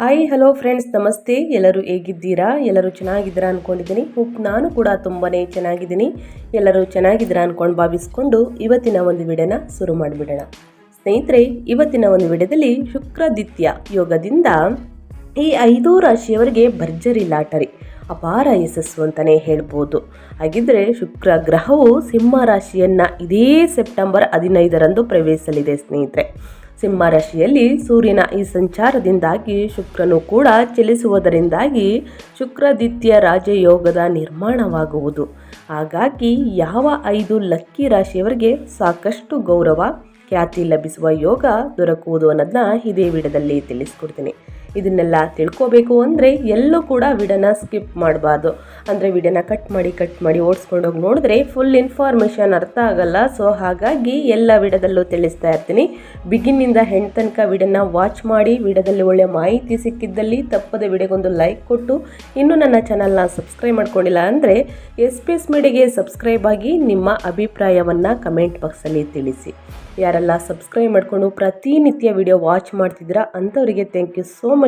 Hi hello friends ನಮಸ್ತೆ. ಎಲ್ಲರೂ ಹೇಗಿದ್ದೀರಾ? ಎಲ್ಲರೂ ಚೆನ್ನಾಗಿದ್ದೀರಾ ಅಂದ್ಕೊಂಡಿದ್ದೀನಿ ಹೋಪ್ ನಾನು ಕೂಡ ತುಂಬಾ ಚೆನ್ನಾಗಿದ್ದೀನಿ. ಎಲ್ಲರೂ ಚೆನ್ನಾಗಿದ್ದೀರಾ ಅಂದ್ಕೊಂಡು ಭಾವಿಸ್ಕೊಂಡು ಇವತ್ತಿನ ಒಂದು ವಿಡಿಯೋನ ಶುರು ಮಾಡಿಬಿಡೋಣ. ಸ್ನೇಹಿತರೆ, ಇವತ್ತಿನ ಒಂದು ವಿಡಿಯೋದಲ್ಲಿ ಶುಕ್ರಾದಿತ್ಯ ಯೋಗದಿಂದ ಈ ಐದು ರಾಶಿಯವರಿಗೆ ಭರ್ಜರಿ ಲಾಟರಿ, ಅಪಾರ ಯಶಸ್ಸು ಅಂತಲೇ ಹೇಳ್ಬೋದು. ಹಾಗಿದ್ದರೆ ಶುಕ್ರ ಗ್ರಹವು ಸಿಂಹ ರಾಶಿಯನ್ನು ಇದೇ ಸೆಪ್ಟೆಂಬರ್ ಹದಿನೈದರಂದು ಪ್ರವೇಶಿಸಲಿದೆ ಸ್ನೇಹಿತರೆ. ಸಿಂಹ ರಾಶಿಯಲ್ಲಿ ಸೂರ್ಯನ ಈ ಸಂಚಾರದಿಂದಾಗಿ ಶುಕ್ರನು ಕೂಡ ಚಲಿಸುವುದರಿಂದಾಗಿ ಶುಕ್ರದಿತ್ಯ ರಾಜಯೋಗದ ನಿರ್ಮಾಣವಾಗುವುದು. ಹಾಗಾಗಿ ಯಾವ ಐದು ಲಕ್ಕಿ ರಾಶಿಯವರಿಗೆ ಸಾಕಷ್ಟು ಗೌರವ, ಖ್ಯಾತಿ ಲಭಿಸುವ ಯೋಗ ದೊರಕುವುದು ಅನ್ನೋದನ್ನ ಇದೇ ವಿಡದಲ್ಲಿ ತಿಳಿಸ್ಕೊಡ್ತೀನಿ. ಇದನ್ನೆಲ್ಲ ತಿಳ್ಕೋಬೇಕು ಅಂದರೆ ಎಲ್ಲೂ ಕೂಡ ವಿಡಿಯೋನ ಸ್ಕಿಪ್ ಮಾಡಬಾರ್ದು. ಅಂದರೆ ವಿಡಿಯೋನ ಕಟ್ ಮಾಡಿ ಕಟ್ ಮಾಡಿ ಓಡಿಸ್ಕೊಂಡೋಗಿ ನೋಡಿದ್ರೆ ಫುಲ್ ಇನ್ಫಾರ್ಮೇಷನ್ ಅರ್ಥ ಆಗಲ್ಲ. ಸೊ ಹಾಗಾಗಿ ಎಲ್ಲ ವಿಡಿಯೋದಲ್ಲೂ ತಿಳಿಸ್ತಾ ಇರ್ತೀನಿ. ಬಿಗಿನ್ನಿಂದ ಹೆಣ್ಣು ತನಕ ವಿಡಿಯೋನ ವಾಚ್ ಮಾಡಿ, ವಿಡಿಯೋದಲ್ಲಿ ಒಳ್ಳೆಯ ಮಾಹಿತಿ ಸಿಕ್ಕಿದ್ದಲ್ಲಿ ತಪ್ಪದೆ ವಿಡಿಯೋಗೊಂದು ಲೈಕ್ ಕೊಟ್ಟು, ಇನ್ನೂ ನನ್ನ ಚಾನಲ್ನ ಸಬ್ಸ್ಕ್ರೈಬ್ ಮಾಡ್ಕೊಂಡಿಲ್ಲ ಅಂದರೆ ಎಸ್ ಪಿ ಎಸ್ ಮೀಡಿಯಾಗೆ ಸಬ್ಸ್ಕ್ರೈಬ್ ಆಗಿ ನಿಮ್ಮ ಅಭಿಪ್ರಾಯವನ್ನು ಕಮೆಂಟ್ ಬಾಕ್ಸಲ್ಲಿ ತಿಳಿಸಿ. ಯಾರೆಲ್ಲ ಸಬ್ಸ್ಕ್ರೈಬ್ ಮಾಡಿಕೊಂಡು ಪ್ರತಿನಿತ್ಯ ವಿಡಿಯೋ ವಾಚ್ ಮಾಡ್ತಿದ್ದೀರಾ ಅಂಥವರಿಗೆ thank you so much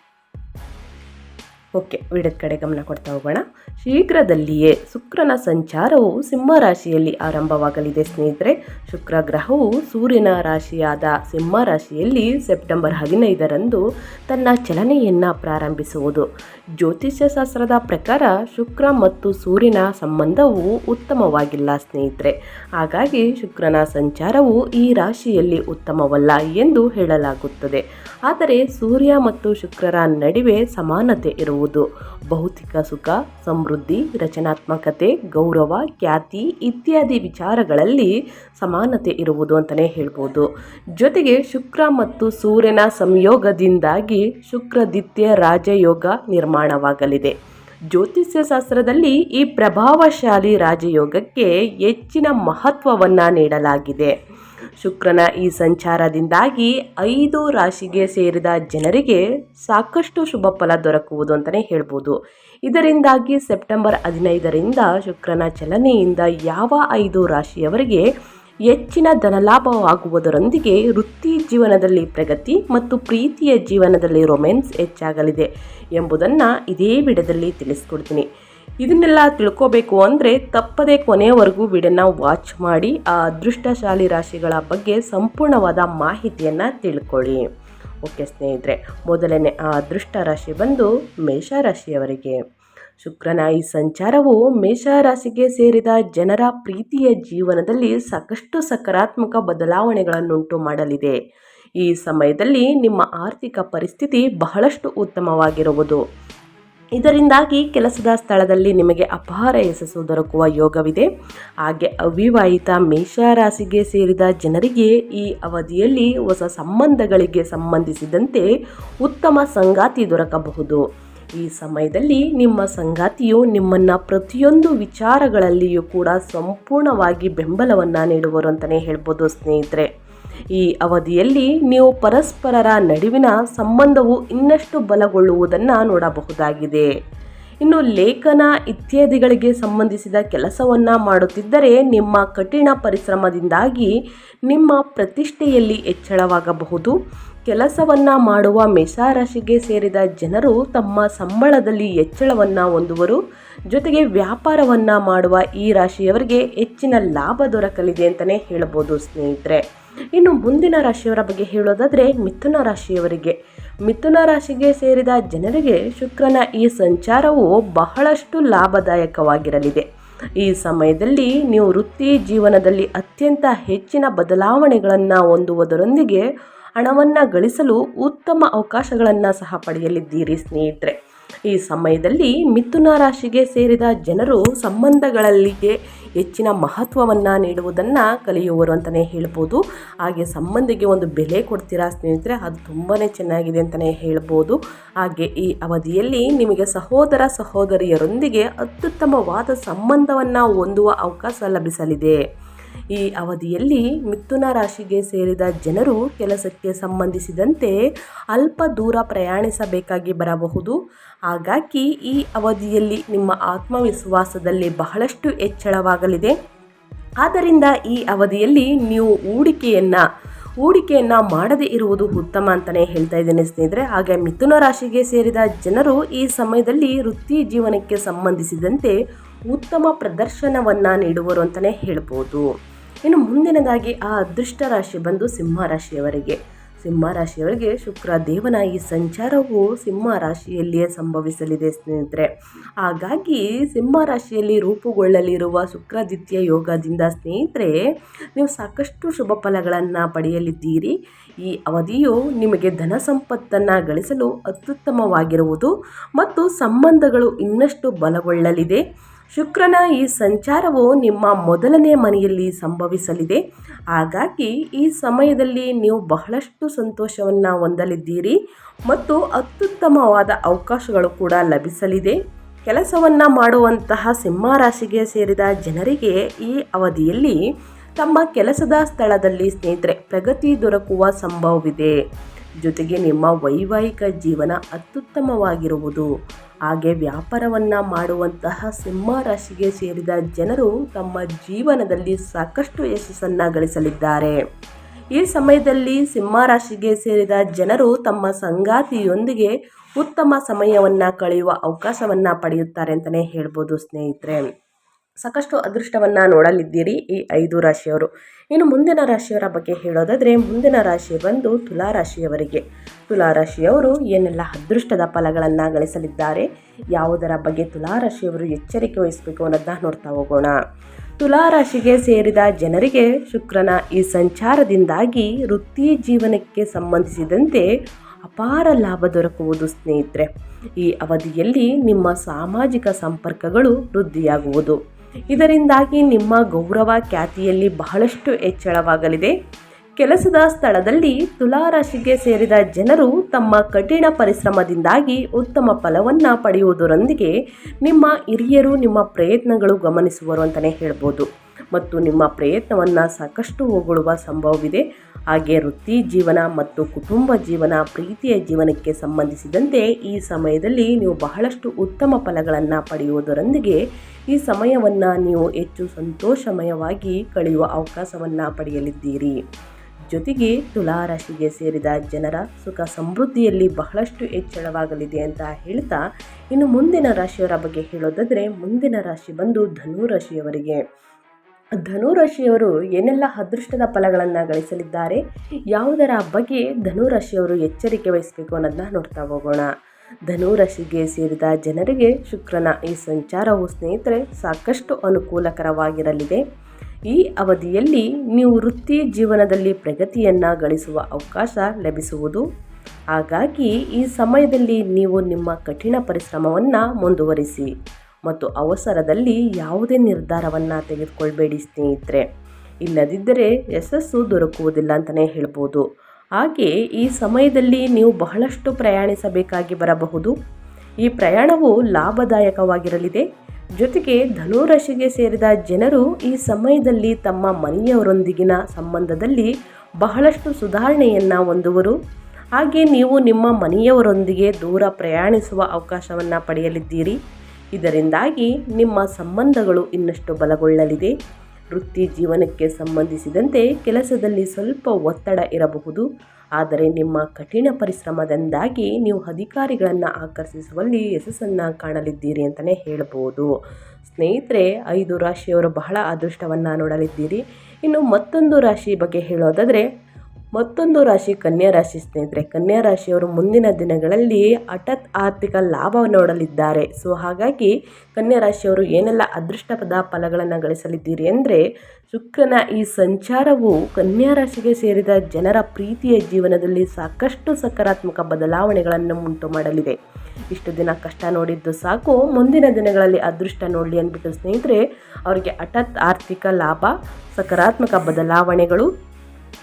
okay ವಿಡದ ಕಡೆ ಗಮನ ಕೊಡ್ತಾ ಹೋಗೋಣ. ಶೀಘ್ರದಲ್ಲಿಯೇ ಶುಕ್ರನ ಸಂಚಾರವು ಸಿಂಹ ರಾಶಿಯಲ್ಲಿ ಆರಂಭವಾಗಲಿದೆ ಸ್ನೇಹಿತರೆ. ಶುಕ್ರ ಗ್ರಹವು ಸೂರ್ಯನ ರಾಶಿಯಾದ ಸಿಂಹ ರಾಶಿಯಲ್ಲಿ ಸೆಪ್ಟೆಂಬರ್ ಹದಿನೈದರಂದು ತನ್ನ ಚಲನೆಯನ್ನು ಪ್ರಾರಂಭಿಸುವುದು. ಜ್ಯೋತಿಷ್ಯ ಶಾಸ್ತ್ರದ ಪ್ರಕಾರ ಶುಕ್ರ ಮತ್ತು ಸೂರ್ಯನ ಸಂಬಂಧವು ಉತ್ತಮವಾಗಿಲ್ಲ ಸ್ನೇಹಿತರೆ. ಹಾಗಾಗಿ ಶುಕ್ರನ ಸಂಚಾರವು ಈ ರಾಶಿಯಲ್ಲಿ ಉತ್ತಮವಲ್ಲ ಎಂದು ಹೇಳಲಾಗುತ್ತದೆ. ಆದರೆ ಸೂರ್ಯ ಮತ್ತು ಶುಕ್ರರ ನಡುವೆ ಸಮಾನತೆ ಇರುವುದು. ಭೌತಿಕ ಸುಖ, ಸಮೃದ್ಧಿ, ರಚನಾತ್ಮಕತೆ, ಗೌರವ, ಖ್ಯಾತಿ ಇತ್ಯಾದಿ ವಿಚಾರಗಳಲ್ಲಿ ಸಮಾನತೆ ಇರುವುದು ಅಂತಲೇ ಹೇಳ್ಬೋದು. ಜೊತೆಗೆ ಶುಕ್ರ ಮತ್ತು ಸೂರ್ಯನ ಸಂಯೋಗದಿಂದಾಗಿ ಶುಕ್ರದಿತ್ಯ ರಾಜಯೋಗ ನಿರ್ಮಾಣವಾಗಲಿದೆ. ಜ್ಯೋತಿಷ್ಯ ಶಾಸ್ತ್ರದಲ್ಲಿ ಈ ಪ್ರಭಾವಶಾಲಿ ರಾಜಯೋಗಕ್ಕೆ ಹೆಚ್ಚಿನ ಮಹತ್ವವನ್ನು ನೀಡಲಾಗಿದೆ. ಶುಕ್ರನ ಈ ಸಂಚಾರದಿಂದಾಗಿ ಐದು ರಾಶಿಗೆ ಸೇರಿದ ಜನರಿಗೆ ಸಾಕಷ್ಟು ಶುಭ ಫಲ ದೊರಕುವುದು ಅಂತಲೇ ಹೇಳ್ಬೋದು. ಇದರಿಂದಾಗಿ ಸೆಪ್ಟೆಂಬರ್ ಹದಿನೈದರಿಂದ ಶುಕ್ರನ ಚಲನೆಯಿಂದ ಯಾವ ಐದು ರಾಶಿಯವರಿಗೆ ಹೆಚ್ಚಿನ ಧನಲಾಭವಾಗುವುದರೊಂದಿಗೆ ವೃತ್ತಿ ಜೀವನದಲ್ಲಿ ಪ್ರಗತಿ ಮತ್ತು ಪ್ರೀತಿಯ ಜೀವನದಲ್ಲಿ ರೊಮ್ಯಾನ್ಸ್ ಹೆಚ್ಚಾಗಲಿದೆ ಎಂಬುದನ್ನು ಇದೇ ವಿಡದಲ್ಲಿ ತಿಳಿಸ್ಕೊಡ್ತೀನಿ. ಇದನ್ನೆಲ್ಲ ತಿಳ್ಕೋಬೇಕು ಅಂದರೆ ತಪ್ಪದೇ ಕೊನೆಯವರೆಗೂ ವಿಡಿಯೋನ ವಾಚ್ ಮಾಡಿ ಆ ಅದೃಷ್ಟಶಾಲಿ ರಾಶಿಗಳ ಬಗ್ಗೆ ಸಂಪೂರ್ಣವಾದ ಮಾಹಿತಿಯನ್ನು ತಿಳ್ಕೊಳ್ಳಿ. ಓಕೆ ಸ್ನೇಹಿತರೆ, ಮೊದಲನೇ ಆ ಅದೃಷ್ಟ ರಾಶಿ ಬಂದು ಮೇಷರಾಶಿಯವರಿಗೆ ಶುಕ್ರನ ಈ ಸಂಚಾರವು ಮೇಷರಾಶಿಗೆ ಸೇರಿದ ಜನರ ಪ್ರೀತಿಯ ಜೀವನದಲ್ಲಿ ಸಾಕಷ್ಟು ಸಕಾರಾತ್ಮಕ ಬದಲಾವಣೆಗಳನ್ನುಂಟು ಮಾಡಲಿದೆ. ಈ ಸಮಯದಲ್ಲಿ ನಿಮ್ಮ ಆರ್ಥಿಕ ಪರಿಸ್ಥಿತಿ ಬಹಳಷ್ಟು ಉತ್ತಮವಾಗಿರುವುದು. ಇದರಿಂದಾಗಿ ಕೆಲಸದ ಸ್ಥಳದಲ್ಲಿ ನಿಮಗೆ ಅಪಾರ ಯಶಸ್ಸು ದೊರಕುವ ಯೋಗವಿದೆ. ಹಾಗೆ ಅವಿವಾಹಿತ ಮೇಷರಾಶಿಗೆ ಸೇರಿದ ಜನರಿಗೆ ಈ ಅವಧಿಯಲ್ಲಿ ಹೊಸ ಸಂಬಂಧಗಳಿಗೆ ಸಂಬಂಧಿಸಿದಂತೆ ಉತ್ತಮ ಸಂಗಾತಿ ದೊರಕಬಹುದು. ಈ ಸಮಯದಲ್ಲಿ ನಿಮ್ಮ ಸಂಗಾತಿಯು ನಿಮ್ಮನ್ನು ಪ್ರತಿಯೊಂದು ವಿಚಾರಗಳಲ್ಲಿಯೂ ಕೂಡ ಸಂಪೂರ್ಣವಾಗಿ ಬೆಂಬಲವನ್ನು ನೀಡುವರು ಅಂತಲೇ ಹೇಳ್ಬೋದು ಸ್ನೇಹಿತರೆ. ಈ ಅವಧಿಯಲ್ಲಿ ನೀವು ಪರಸ್ಪರರ ನಡುವಿನ ಸಂಬಂಧವು ಇನ್ನಷ್ಟು ಬಲಗೊಳ್ಳುವುದನ್ನು ನೋಡಬಹುದಾಗಿದೆ. ಇನ್ನು ಲೇಖನ ಇತ್ಯಾದಿಗಳಿಗೆ ಸಂಬಂಧಿಸಿದ ಕೆಲಸವನ್ನು ಮಾಡುತ್ತಿದ್ದರೆ ನಿಮ್ಮ ಕಠಿಣ ಪರಿಶ್ರಮದಿಂದಾಗಿ ನಿಮ್ಮ ಪ್ರತಿಷ್ಠೆಯಲ್ಲಿ ಹೆಚ್ಚಳವಾಗಬಹುದು ಕೆಲಸವನ್ನು ಮಾಡುವ ಮೇಷರಾಶಿಗೆ ಸೇರಿದ ಜನರು ತಮ್ಮ ಸಂಬಳದಲ್ಲಿ ಹೆಚ್ಚಳವನ್ನು ಹೊಂದುವರು. ಜೊತೆಗೆ ವ್ಯಾಪಾರವನ್ನು ಮಾಡುವ ಈ ರಾಶಿಯವರಿಗೆ ಹೆಚ್ಚಿನ ಲಾಭ ದೊರಕಲಿದೆ ಅಂತಲೇ ಹೇಳ್ಬೋದು ಸ್ನೇಹಿತರೆ. ಇನ್ನು ಮುಂದಿನ ರಾಶಿಯವರ ಬಗ್ಗೆ ಹೇಳೋದಾದರೆ ಮಿಥುನ ರಾಶಿಯವರಿಗೆ. ಮಿಥುನ ರಾಶಿಗೆ ಸೇರಿದ ಜನರಿಗೆ ಶುಕ್ರನ ಈ ಸಂಚಾರವು ಬಹಳಷ್ಟು ಲಾಭದಾಯಕವಾಗಿರಲಿದೆ. ಈ ಸಮಯದಲ್ಲಿ ನೀವು ವೃತ್ತಿ ಜೀವನದಲ್ಲಿ ಅತ್ಯಂತ ಹೆಚ್ಚಿನ ಬದಲಾವಣೆಗಳನ್ನು ಹೊಂದುವುದರೊಂದಿಗೆ ಹಣವನ್ನು ಗಳಿಸಲು ಉತ್ತಮ ಅವಕಾಶಗಳನ್ನು ಸಹ ಪಡೆಯಲಿದ್ದೀರಿ ಸ್ನೇಹಿತರೆ. ಈ ಸಮಯದಲ್ಲಿ ಮಿಥುನ ರಾಶಿಗೆ ಸೇರಿದ ಜನರು ಸಂಬಂಧಗಳಲ್ಲಿಗೆ ಹೆಚ್ಚಿನ ಮಹತ್ವವನ್ನು ನೀಡುವುದನ್ನು ಕಲಿಯುವರು ಅಂತಲೇ ಹೇಳ್ಬೋದು. ಹಾಗೆ ಸಂಬಂಧಿಗೆ ಒಂದು ಬೆಲೆ ಕೊಡ್ತೀರಾ ಸ್ನೇಹಿತರೆ, ಅದು ತುಂಬಾ ಚೆನ್ನಾಗಿದೆ ಅಂತಲೇ ಹೇಳ್ಬೋದು. ಹಾಗೆ ಈ ಅವಧಿಯಲ್ಲಿ ನಿಮಗೆ ಸಹೋದರ ಸಹೋದರಿಯರೊಂದಿಗೆ ಅತ್ಯುತ್ತಮವಾದ ಸಂಬಂಧವನ್ನು ಹೊಂದುವ ಅವಕಾಶ ಲಭಿಸಲಿದೆ. ಈ ಅವಧಿಯಲ್ಲಿ ಮಿಥುನ ರಾಶಿಗೆ ಸೇರಿದ ಜನರು ಕೆಲಸಕ್ಕೆ ಸಂಬಂಧಿಸಿದಂತೆ ಅಲ್ಪ ದೂರ ಪ್ರಯಾಣಿಸಬೇಕಾಗಿ ಬರಬಹುದು. ಹಾಗಾಗಿ ಈ ಅವಧಿಯಲ್ಲಿ ನಿಮ್ಮ ಆತ್ಮವಿಶ್ವಾಸದಲ್ಲಿ ಬಹಳಷ್ಟು ಹೆಚ್ಚಳವಾಗಲಿದೆ. ಆದ್ದರಿಂದ ಈ ಅವಧಿಯಲ್ಲಿ ನೀವು ಹೂಡಿಕೆಯನ್ನು ಹೂಡಿಕೆಯನ್ನು ಮಾಡದೇ ಇರುವುದು ಉತ್ತಮ ಅಂತಲೇ ಹೇಳ್ತಾ ಇದ್ದೇನೆ ಸ್ನೇಹಿತರೆ. ಹಾಗೆ ಮಿಥುನ ರಾಶಿಗೆ ಸೇರಿದ ಜನರು ಈ ಸಮಯದಲ್ಲಿ ವೃತ್ತಿ ಜೀವನಕ್ಕೆ ಸಂಬಂಧಿಸಿದಂತೆ ಉತ್ತಮ ಪ್ರದರ್ಶನವನ್ನು ನೀಡುವರು ಅಂತಲೇ ಹೇಳ್ಬೋದು. ಇನ್ನು ಮುಂದಿನದಾಗಿ ಆ ಅದೃಷ್ಟ ರಾಶಿ ಬಂದು ಸಿಂಹ ರಾಶಿಯವರಿಗೆ. ಸಿಂಹ ರಾಶಿಯವರಿಗೆ ಶುಕ್ರ ದೇವನ ಈ ಸಂಚಾರವು ಸಿಂಹ ರಾಶಿಯಲ್ಲಿಯೇ ಸಂಭವಿಸಲಿದೆ ಸ್ನೇಹಿತರೆ. ಹಾಗಾಗಿ ಸಿಂಹ ರಾಶಿಯಲ್ಲಿ ರೂಪುಗೊಳ್ಳಲಿರುವ ಶುಕ್ರಾದಿತ್ಯ ಯೋಗದಿಂದ ಸ್ನೇಹಿತರೆ, ನೀವು ಸಾಕಷ್ಟು ಶುಭ ಫಲಗಳನ್ನು ಪಡೆಯಲಿದ್ದೀರಿ. ಈ ಅವಧಿಯು ನಿಮಗೆ ಧನ ಸಂಪತ್ತನ್ನು ಗಳಿಸಲು ಅತ್ಯುತ್ತಮವಾಗಿರುವುದು ಮತ್ತು ಸಂಬಂಧಗಳು ಇನ್ನಷ್ಟು ಬಲಗೊಳ್ಳಲಿದೆ. ಶುಕ್ರನ ಈ ಸಂಚಾರವು ನಿಮ್ಮ ಮೊದಲನೇ ಮನೆಯಲ್ಲಿ ಸಂಭವಿಸಲಿದೆ. ಹಾಗಾಗಿ ಈ ಸಮಯದಲ್ಲಿ ನೀವು ಬಹಳಷ್ಟು ಸಂತೋಷವನ್ನು ಹೊಂದಲಿದ್ದೀರಿ ಮತ್ತು ಅತ್ಯುತ್ತಮವಾದ ಅವಕಾಶಗಳು ಕೂಡ ಲಭಿಸಲಿದೆ. ಕೆಲಸವನ್ನು ಮಾಡುವಂತಹ ಸಿಂಹರಾಶಿಗೆ ಸೇರಿದ ಜನರಿಗೆ ಈ ಅವಧಿಯಲ್ಲಿ ತಮ್ಮ ಕೆಲಸದ ಸ್ಥಳದಲ್ಲಿ ಸ್ನೇಹಿತರೆ, ಪ್ರಗತಿ ದೊರಕುವ ಸಂಭವವಿದೆ. ಜೊತೆಗೆ ನಿಮ್ಮ ವೈವಾಹಿಕ ಜೀವನ ಅತ್ಯುತ್ತಮವಾಗಿರುವುದು. ಹಾಗೆ ವ್ಯಾಪಾರವನ್ನು ಮಾಡುವಂತಹ ಸಿಂಹ ರಾಶಿಗೆ ಸೇರಿದ ಜನರು ತಮ್ಮ ಜೀವನದಲ್ಲಿ ಸಾಕಷ್ಟು ಯಶಸ್ಸನ್ನು ಗಳಿಸಲಿದ್ದಾರೆ. ಈ ಸಮಯದಲ್ಲಿ ಸಿಂಹ ರಾಶಿಗೆ ಸೇರಿದ ಜನರು ತಮ್ಮ ಸಂಗಾತಿಯೊಂದಿಗೆ ಉತ್ತಮ ಸಮಯವನ್ನು ಕಳೆಯುವ ಅವಕಾಶವನ್ನು ಪಡೆಯುತ್ತಾರೆ ಅಂತಲೇ ಹೇಳ್ಬೋದು ಸ್ನೇಹಿತರೆ. ಸಾಕಷ್ಟು ಅದೃಷ್ಟವನ್ನು ನೋಡಲಿದ್ದೀರಿ ಈ ಐದು ರಾಶಿಯವರು. ಇನ್ನು ಮುಂದಿನ ರಾಶಿಯವರ ಬಗ್ಗೆ ಹೇಳೋದಾದರೆ, ಮುಂದಿನ ರಾಶಿ ಬಂದು ತುಲಾ ರಾಶಿಯವರಿಗೆ. ತುಲಾ ರಾಶಿಯವರು ಏನೆಲ್ಲ ಅದೃಷ್ಟದ ಫಲಗಳನ್ನು ಗಳಿಸಲಿದ್ದಾರೆ, ಯಾವುದರ ಬಗ್ಗೆ ತುಲಾ ರಾಶಿಯವರು ಎಚ್ಚರಿಕೆ ವಹಿಸಬೇಕು ಅನ್ನೋದನ್ನ ನೋಡ್ತಾ ಹೋಗೋಣ. ತುಲಾ ರಾಶಿಗೆ ಸೇರಿದ ಜನರಿಗೆ ಶುಕ್ರನ ಈ ಸಂಚಾರದಿಂದಾಗಿ ವೃತ್ತಿ ಜೀವನಕ್ಕೆ ಸಂಬಂಧಿಸಿದಂತೆ ಅಪಾರ ಲಾಭ ದೊರಕುವುದು ಸ್ನೇಹಿತರೆ. ಈ ಅವಧಿಯಲ್ಲಿ ನಿಮ್ಮ ಸಾಮಾಜಿಕ ಸಂಪರ್ಕಗಳು ವೃದ್ಧಿಯಾಗುವುದು. ಇದರಿಂದಾಗಿ ನಿಮ್ಮ ಗೌರವ ಖ್ಯಾತಿಯಲ್ಲಿ ಬಹಳಷ್ಟು ಹೆಚ್ಚಳವಾಗಲಿದೆ. ಕೆಲಸದ ಸ್ಥಳದಲ್ಲಿ ತುಲಾರಾಶಿಗೆ ಸೇರಿದ ಜನರು ತಮ್ಮ ಕಠಿಣ ಪರಿಶ್ರಮದಿಂದಾಗಿ ಉತ್ತಮ ಫಲವನ್ನು ಪಡೆಯುವುದರೊಂದಿಗೆ ನಿಮ್ಮ ಹಿರಿಯರು ನಿಮ್ಮ ಪ್ರಯತ್ನಗಳು ಗಮನಿಸುವರು ಅಂತಲೇ ಹೇಳ್ಬೋದು. ಮತ್ತು ನಿಮ್ಮ ಪ್ರಯತ್ನವನ್ನು ಸಾಕಷ್ಟು ಹೊಗಳುವ ಸಂಭವವಿದೆ. ಹಾಗೆ ವೃತ್ತಿ ಜೀವನ ಮತ್ತು ಕುಟುಂಬ ಜೀವನ, ಪ್ರೀತಿಯ ಜೀವನಕ್ಕೆ ಸಂಬಂಧಿಸಿದಂತೆ ಈ ಸಮಯದಲ್ಲಿ ನೀವು ಬಹಳಷ್ಟು ಉತ್ತಮ ಫಲಗಳನ್ನು ಪಡೆಯುವುದರೊಂದಿಗೆ ಈ ಸಮಯವನ್ನು ನೀವು ಹೆಚ್ಚು ಸಂತೋಷಮಯವಾಗಿ ಕಳೆಯುವ ಅವಕಾಶವನ್ನು ಪಡೆಯಲಿದ್ದೀರಿ. ಜೊತೆಗೆ ತುಲಾರಾಶಿಗೆ ಸೇರಿದ ಜನರ ಸುಖ ಸಮೃದ್ಧಿಯಲ್ಲಿ ಬಹಳಷ್ಟು ಹೆಚ್ಚಳವಾಗಲಿದೆ ಅಂತ ಹೇಳ್ತಾ ಇನ್ನು ಮುಂದಿನ ರಾಶಿಯವರ ಬಗ್ಗೆ ಹೇಳೋದಾದರೆ ಮುಂದಿನ ರಾಶಿ ಬಂದು ಧನು ರಾಶಿಯವರಿಗೆ ಧನು ರಾಶಿಯವರು ಏನೆಲ್ಲ ಅದೃಷ್ಟದ ಫಲಗಳನ್ನು ಗಳಿಸಲಿದ್ದಾರೆ? ಯಾವುದರ ಬಗ್ಗೆ ಧನು ರಾಶಿಯವರು ಎಚ್ಚರಿಕೆ ವಹಿಸಬೇಕು ಅನ್ನೋದನ್ನ ನೋಡ್ತಾ ಹೋಗೋಣ. ಧನು ರಾಶಿಗೆ ಸೇರಿದ ಜನರಿಗೆ ಶುಕ್ರನ ಈ ಸಂಚಾರವು ಸ್ನೇಹಿತರೆ ಸಾಕಷ್ಟು ಅನುಕೂಲಕರವಾಗಿರಲಿದೆ. ಈ ಅವಧಿಯಲ್ಲಿ ನೀವು ವೃತ್ತಿ ಜೀವನದಲ್ಲಿ ಪ್ರಗತಿಯನ್ನು ಗಳಿಸುವ ಅವಕಾಶ ಲಭಿಸುವುದು. ಹಾಗಾಗಿ ಈ ಸಮಯದಲ್ಲಿ ನೀವು ನಿಮ್ಮ ಕಠಿಣ ಪರಿಶ್ರಮವನ್ನು ಮುಂದುವರಿಸಿ. ಮತ್ತು ಅವಸರದಲ್ಲಿ ಯಾವುದೇ ನಿರ್ಧಾರವನ್ನು ತೆಗೆದುಕೊಳ್ಬೇಡಿ ಸ್ನೇಹಿತರೆ. ಇಲ್ಲದಿದ್ದರೆ ಯಶಸ್ಸು ದೊರಕುವುದಿಲ್ಲ ಅಂತಲೇ ಹೇಳ್ಬೋದು. ಹಾಗೆ ಈ ಸಮಯದಲ್ಲಿ ನೀವು ಬಹಳಷ್ಟು ಪ್ರಯಾಣಿಸಬೇಕಾಗಿ ಬರಬಹುದು. ಈ ಪ್ರಯಾಣವು ಲಾಭದಾಯಕವಾಗಿರಲಿದೆ. ಜೊತೆಗೆ ಧನುರಾಶಿಗೆ ಸೇರಿದ ಜನರು ಈ ಸಮಯದಲ್ಲಿ ತಮ್ಮ ಮನೆಯವರೊಂದಿಗಿನ ಸಂಬಂಧದಲ್ಲಿ ಬಹಳಷ್ಟು ಸುಧಾರಣೆಯನ್ನು ಹೊಂದುವರು. ಹಾಗೆ ನೀವು ನಿಮ್ಮ ಮನೆಯವರೊಂದಿಗೆ ದೂರ ಪ್ರಯಾಣಿಸುವ ಅವಕಾಶವನ್ನು ಪಡೆಯಲಿದ್ದೀರಿ. ಇದರಿಂದಾಗಿ ನಿಮ್ಮ ಸಂಬಂಧಗಳು ಇನ್ನಷ್ಟು ಬಲಗೊಳ್ಳಲಿದೆ. ವೃತ್ತಿ ಜೀವನಕ್ಕೆ ಸಂಬಂಧಿಸಿದಂತೆ ಕೆಲಸದಲ್ಲಿ ಸ್ವಲ್ಪ ಒತ್ತಡ ಇರಬಹುದು. ಆದರೆ ನಿಮ್ಮ ಕಠಿಣ ಪರಿಶ್ರಮದಿಂದಾಗಿ ನೀವು ಅಧಿಕಾರಿಗಳನ್ನು ಆಕರ್ಷಿಸುವಲ್ಲಿ ಯಶಸ್ಸನ್ನು ಕಾಣಲಿದ್ದೀರಿ ಅಂತಲೇ ಹೇಳ್ಬೋದು. ಸ್ನೇಹಿತರೆ, ಐದು ರಾಶಿಯವರು ಬಹಳ ಅದೃಷ್ಟವನ್ನು ನೋಡಲಿದ್ದೀರಿ. ಇನ್ನು ಮತ್ತೊಂದು ರಾಶಿ ಬಗ್ಗೆ ಹೇಳೋದಾದರೆ ಮತ್ತೊಂದು ರಾಶಿ ಕನ್ಯಾ ರಾಶಿ ಸ್ನೇಹಿತರೆ, ಕನ್ಯಾ ರಾಶಿಯವರು ಮುಂದಿನ ದಿನಗಳಲ್ಲಿ ಹಠತ್ ಆರ್ಥಿಕ ಲಾಭ ನೋಡಲಿದ್ದಾರೆ. ಸೊ, ಹಾಗಾಗಿ ಕನ್ಯಾ ರಾಶಿಯವರು ಏನೆಲ್ಲ ಅದೃಷ್ಟಪದ ಫಲಗಳನ್ನು ಗಳಿಸಲಿದ್ದೀರಿ ಅಂದರೆ, ಶುಕ್ರನ ಈ ಸಂಚಾರವು ಕನ್ಯಾ ರಾಶಿಗೆ ಸೇರಿದ ಜನರ ಪ್ರೀತಿಯ ಜೀವನದಲ್ಲಿ ಸಾಕಷ್ಟು ಸಕಾರಾತ್ಮಕ ಬದಲಾವಣೆಗಳನ್ನು ಉಂಟು ಮಾಡಲಿದೆ. ಇಷ್ಟು ದಿನ ಕಷ್ಟ ನೋಡಿದ್ದು ಸಾಕು, ಮುಂದಿನ ದಿನಗಳಲ್ಲಿ ಅದೃಷ್ಟ ನೋಡಲಿ ಅಂದ್ಬಿಟ್ಟು ಸ್ನೇಹಿತರೆ, ಅವರಿಗೆ ಹಠತ್ ಆರ್ಥಿಕ ಲಾಭ, ಸಕಾರಾತ್ಮಕ ಬದಲಾವಣೆಗಳು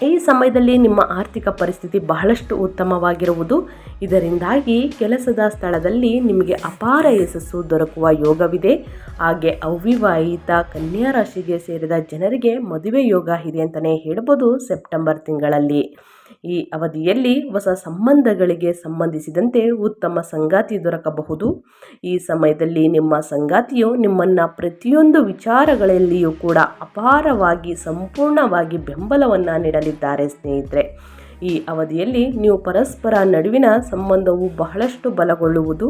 ಈ ಸಮಯದಲ್ಲಿ ನಿಮ್ಮ ಆರ್ಥಿಕ ಪರಿಸ್ಥಿತಿ ಬಹಳಷ್ಟು ಉತ್ತಮವಾಗಿರುವುದು. ಇದರಿಂದಾಗಿ ಕೆಲಸದ ಸ್ಥಳದಲ್ಲಿ ನಿಮಗೆ ಅಪಾರ ಯಶಸ್ಸು ದೊರಕುವ ಯೋಗವಿದೆ. ಹಾಗೆ ಅವಿವಾಹಿತ ಕನ್ಯಾ ರಾಶಿಗೆ ಸೇರಿದ ಜನರಿಗೆ ಮದುವೆ ಯೋಗ ಇದೆ ಅಂತಲೇ ಹೇಳ್ಬೋದು ಸೆಪ್ಟೆಂಬರ್ ತಿಂಗಳಲ್ಲಿ. ಈ ಅವಧಿಯಲ್ಲಿ ಹೊಸ ಸಂಬಂಧಗಳಿಗೆ ಸಂಬಂಧಿಸಿದಂತೆ ಉತ್ತಮ ಸಂಗಾತಿ ದೊರಕಬಹುದು. ಈ ಸಮಯದಲ್ಲಿ ನಿಮ್ಮ ಸಂಗಾತಿಯು ನಿಮ್ಮನ್ನು ಪ್ರತಿಯೊಂದು ವಿಚಾರಗಳಲ್ಲಿಯೂ ಕೂಡ ಅಪಾರವಾಗಿ ಸಂಪೂರ್ಣವಾಗಿ ಬೆಂಬಲವನ್ನು ನೀಡಲಿದ್ದಾರೆ ಸ್ನೇಹಿತರೆ. ಈ ಅವಧಿಯಲ್ಲಿ ನೀವು ಪರಸ್ಪರ ನಡುವಿನ ಸಂಬಂಧವು ಬಹಳಷ್ಟು ಬಲಗೊಳ್ಳುವುದು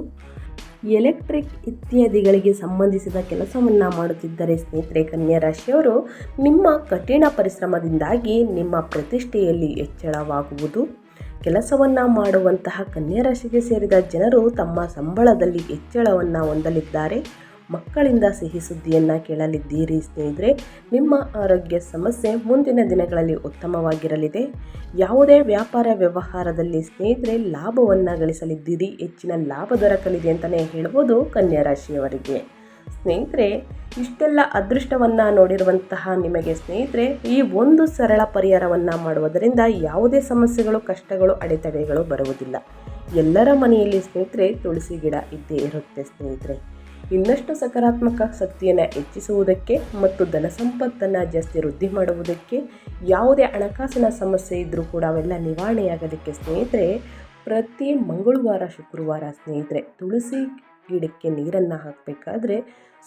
ಎಲೆಕ್ಟ್ರಿಕ್ ಇತ್ಯಾದಿಗಳಿಗೆ ಸಂಬಂಧಿಸಿದ ಕೆಲಸವನ್ನು ಮಾಡುತ್ತಿದ್ದರೆ ಸ್ನೇಹಿತರೆ, ಕನ್ಯಾ ರಾಶಿಯವರು ನಿಮ್ಮ ಕಠಿಣ ಪರಿಶ್ರಮದಿಂದಾಗಿ ನಿಮ್ಮ ಪ್ರತಿಷ್ಠೆಯಲ್ಲಿ ಹೆಚ್ಚಳವಾಗುವುದು ಕೆಲಸವನ್ನು ಮಾಡುವಂತಹ ಕನ್ಯಾ ರಾಶಿಗೆ ಸೇರಿದ ಜನರು ತಮ್ಮ ಸಂಬಳದಲ್ಲಿ ಹೆಚ್ಚಳವನ್ನು ಹೊಂದಲಿದ್ದಾರೆ. ಮಕ್ಕಳಿಂದ ಸಿಹಿ ಸುದ್ದಿಯನ್ನು ಕೇಳಲಿದ್ದೀರಿ ಸ್ನೇಹಿತರೆ. ನಿಮ್ಮ ಆರೋಗ್ಯ ಸಮಸ್ಯೆ ಮುಂದಿನ ದಿನಗಳಲ್ಲಿ ಉತ್ತಮವಾಗಿರಲಿದೆ. ಯಾವುದೇ ವ್ಯಾಪಾರ ವ್ಯವಹಾರದಲ್ಲಿ ಸ್ನೇಹಿತರೆ ಲಾಭವನ್ನು ಗಳಿಸಲಿದ್ದೀರಿ. ಹೆಚ್ಚಿನ ಲಾಭ ದೊರಕಲಿದೆ ಅಂತಲೇ ಹೇಳ್ಬೋದು ಕನ್ಯಾ ರಾಶಿಯವರಿಗೆ ಸ್ನೇಹಿತರೆ, ಇಷ್ಟೆಲ್ಲ ಅದೃಷ್ಟವನ್ನು ನೋಡಿರುವಂತಹ ನಿಮಗೆ ಸ್ನೇಹಿತರೆ, ಈ ಒಂದು ಸರಳ ಪರಿಹಾರವನ್ನು ಮಾಡುವುದರಿಂದ ಯಾವುದೇ ಸಮಸ್ಯೆಗಳು, ಕಷ್ಟಗಳು, ಅಡೆತಡೆಗಳು ಬರುವುದಿಲ್ಲ. ಎಲ್ಲರ ಮನೆಯಲ್ಲಿ ಸ್ನೇಹಿತರೆ ತುಳಸಿ ಗಿಡ ಇದ್ದೇ ಇರುತ್ತೆ ಸ್ನೇಹಿತರೆ. ಇನ್ನಷ್ಟು ಸಕಾರಾತ್ಮಕ ಶಕ್ತಿಯನ್ನು ಹೆಚ್ಚಿಸುವುದಕ್ಕೆ ಮತ್ತು ಧನ ಸಂಪತ್ತನ್ನು ಜಾಸ್ತಿ ವೃದ್ಧಿ ಮಾಡುವುದಕ್ಕೆ ಯಾವುದೇ ಹಣಕಾಸಿನ ಸಮಸ್ಯೆ ಇದ್ದರೂ ಕೂಡ ಅವೆಲ್ಲ ನಿವಾರಣೆಯಾಗೋದಕ್ಕೆ ಸ್ನೇಹಿತರೆ, ಪ್ರತಿ ಮಂಗಳವಾರ, ಶುಕ್ರವಾರ ಸ್ನೇಹಿತರೆ ತುಳಸಿ ಗಿಡಕ್ಕೆ ನೀರನ್ನು ಹಾಕಬೇಕಾದ್ರೆ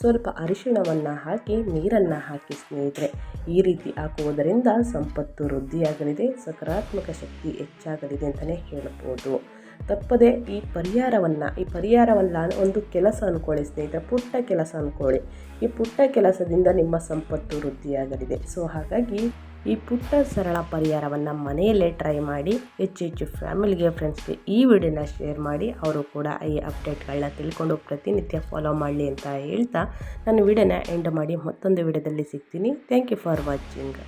ಸ್ವಲ್ಪ ಅರಿಶಿಣವನ್ನು ಹಾಕಿ, ನೀರನ್ನು ಹಾಕಿ ಸ್ನೇಹಿತರೆ ಈ ರೀತಿ ಹಾಕುವುದರಿಂದ ಸಂಪತ್ತು ವೃದ್ಧಿಯಾಗಲಿದೆ, ಸಕಾರಾತ್ಮಕ ಶಕ್ತಿ ಹೆಚ್ಚಾಗಲಿದೆ ಅಂತಲೇ ಹೇಳ್ಬೋದು. ತಪ್ಪದೆ ಈ ಪರಿಹಾರವನ್ನು, ಈ ಪರಿಹಾರವಲ್ಲ ಒಂದು ಕೆಲಸ ಅಂದ್ಕೊಳ್ಳಿ ಸ್ನೇಹಿತರೆ, ಪುಟ್ಟ ಕೆಲಸ ಅಂದ್ಕೊಳ್ಳಿ ಈ ಪುಟ್ಟ ಕೆಲಸದಿಂದ ನಿಮ್ಮ ಸಂಪತ್ತು ವೃದ್ಧಿಯಾಗಲಿದೆ. ಸೊ ಹಾಗಾಗಿ ಈ ಪುಟ್ಟ ಸರಳ ಪರಿಹಾರವನ್ನು ಮನೆಯಲ್ಲೇ ಟ್ರೈ ಮಾಡಿ ಹೆಚ್ಚು ಹೆಚ್ಚು ಫ್ಯಾಮಿಲಿಗೆ ಫ್ರೆಂಡ್ಸ್ಗೆ ಈ ವಿಡಿಯೋನ ಶೇರ್ ಮಾಡಿ, ಅವರು ಕೂಡ ಈ ಅಪ್ಡೇಟ್ಗಳನ್ನ ತಿಳ್ಕೊಂಡು ಪ್ರತಿನಿತ್ಯ ಫಾಲೋ ಮಾಡಲಿ ಅಂತ ಹೇಳ್ತಾ ನಾನು ವಿಡಿಯೋನ ಎಂಡ್ ಮಾಡಿ ಮತ್ತೊಂದು ವಿಡಿಯೋದಲ್ಲಿ ಸಿಗ್ತೀನಿ. Thank you for watching